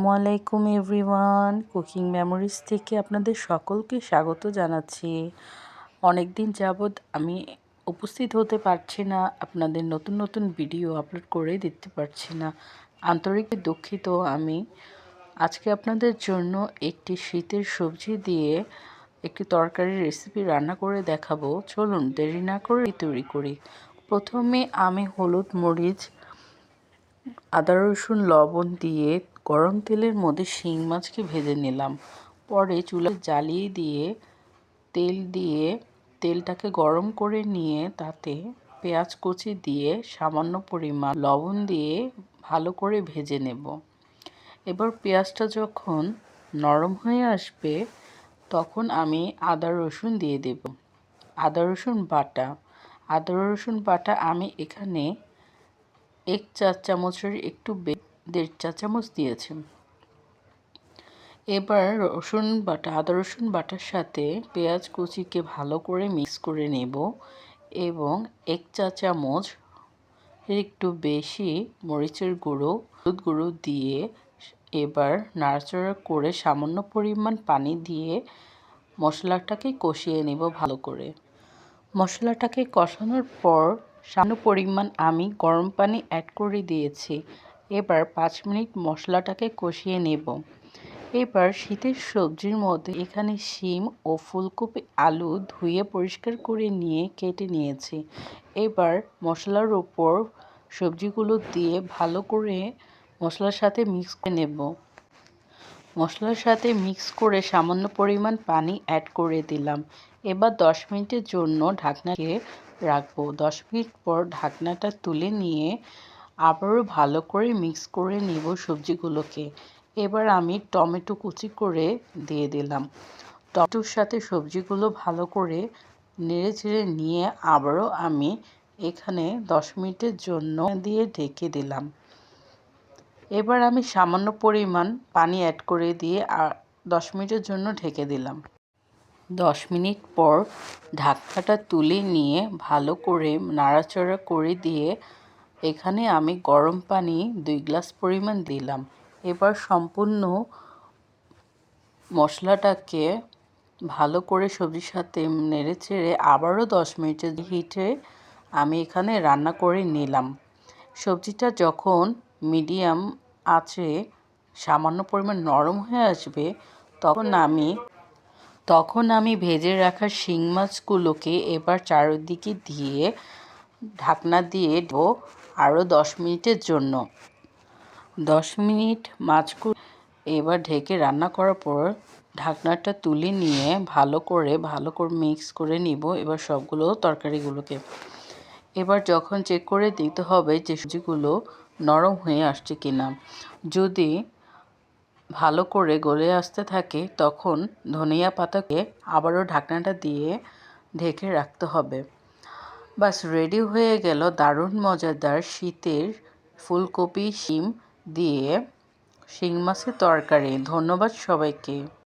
আসসালামু আলাইকুম everyone. Cooking memories থেকে আপনাদের সকলকে স্বাগত জানাচ্ছি। অনেক দিন যাবৎ আমি উপস্থিত হতে পারছি না, আপনাদের নতুন নতুন ভিডিও আপলোড করে দিতে পারছি না। আন্তরিক দুঃখিত আমি। আজকে আপনাদের জন্য একটি শীতের সবজি দিয়ে একটি তরকারি রেসিপি রান্না করে দেখাবো। চলুন দেরি না করে তৈরি করি। প্রথমে আমি হলুদ মরিচ, আদা রসুন, লবণ দিয়ে গরম তেলের মধ্যে শিং মাছকে ভেজে নিলাম। পরে চুলা জ্বালিয়ে দিয়ে, তেল দিয়ে তেলটাকে গরম করে নিয়ে তাতে পেঁয়াজ কুচি দিয়ে সামান্য পরিমাণ লবণ দিয়ে ভালো করে ভেজে নেব। এবার পেঁয়াজটা যখন নরম হয়ে আসবে, তখন আমি আদা, রসুন দিয়ে দেব। আদা, রসুন বাটা। আদা, রসুন বাটা আমি এখানে এক চা চামচের একটু দেড় চা চামচ দিয়েছি এবার রসুন বাটা, আদা রসুন বাটার সাথে পেঁয়াজ কুচিকে ভালো করে মিক্স করে নেব এবং এক চা চামচ একটু বেশি মরিচের গুঁড়ো, হলুদ গুঁড়ো দিয়ে এবার নাড়াচাড়া করে সামান্য পরিমাণ পানি দিয়ে মশলাটাকে কষিয়ে নেব ভালো করে। মশলাটাকে কষানোর পর সামান্য পরিমাণ আমি গরম পানি অ্যাড করে দিয়েছি। এবার পাঁচ মিনিট মশলাটাকে কষিয়ে নেব। এবার শীতের সবজির মধ্যে এখানে শিম ও ফুলকপি আলু ধুয়ে পরিষ্কার করে নিয়ে কেটে নিয়েছি। এবার মশলার ওপর সবজিগুলো দিয়ে ভালো করে মশলার সাথে মিক্স করে নেব। মশলার সাথে মিক্স করে সামান্য পরিমাণ পানি অ্যাড করে দিলাম। এবার দশ মিনিটের জন্য ঢাকনাকে রাখব। দশ মিনিট পর ঢাকনাটা তুলে নিয়ে আবারও ভালো করে মিক্স করে নিব সবজিগুলোকে। এবার আমি টমেটো কুচি করে দিয়ে দিলাম। টমেটোর সাথে সবজিগুলো ভালো করে নেড়ে চেড়ে নিয়ে আবারও আমি এখানে দশ মিনিটের জন্য দিয়ে ঢেকে দিলাম। এবার আমি সামান্য পরিমাণ পানি অ্যাড করে দিয়ে আর দশ মিনিটের জন্য ঢেকে দিলাম। দশ মিনিট পর ঢাকনাটা তুলে নিয়ে ভালো করে নাড়াচাড়া করে দিয়ে এখানে আমি গরম পানি দুই গ্লাস পরিমাণ দিলাম। এবার সম্পূর্ণ মশলাটাকে ভালো করে সবজির সাথে নেড়ে চেড়ে আবারও দশ মিনিটের হিটে আমি এখানে রান্না করে নিলাম। সবজিটা যখন মিডিয়াম আছে সামান্য পরিমাণ নরম হয়ে আসবে, তখন আমি তখন আমি ভেজে রাখা শিং মাছগুলোকে এবার চারিদিকে দিয়ে ঢাকনা দিয়ে দেবো আরও দশ মিনিটের জন্য। দশ মিনিট মাছগুলো এবার ঢেকে রান্না করার পর ঢাকনাটা তুলে নিয়ে ভালো করে ভালো করে মিক্স করে নিব এবার সবগুলো তরকারিগুলোকে। এবার যখন চেক করে দিতে হবে যে সবজিগুলো নরম হয়ে আসছে কিনা। যদি ভালো করে গলে আসতে থাকে তখন ধনিয়া পাতাকে আবারও ঢাকনাটা দিয়ে ঢেকে রাখতে হবে। বাস রেডি হয়ে গেল দারুণ মজাদার শীতের ফুলকপি, শিম দিয়ে শিং মাছের তরকারি। ধন্যবাদ সবাইকে।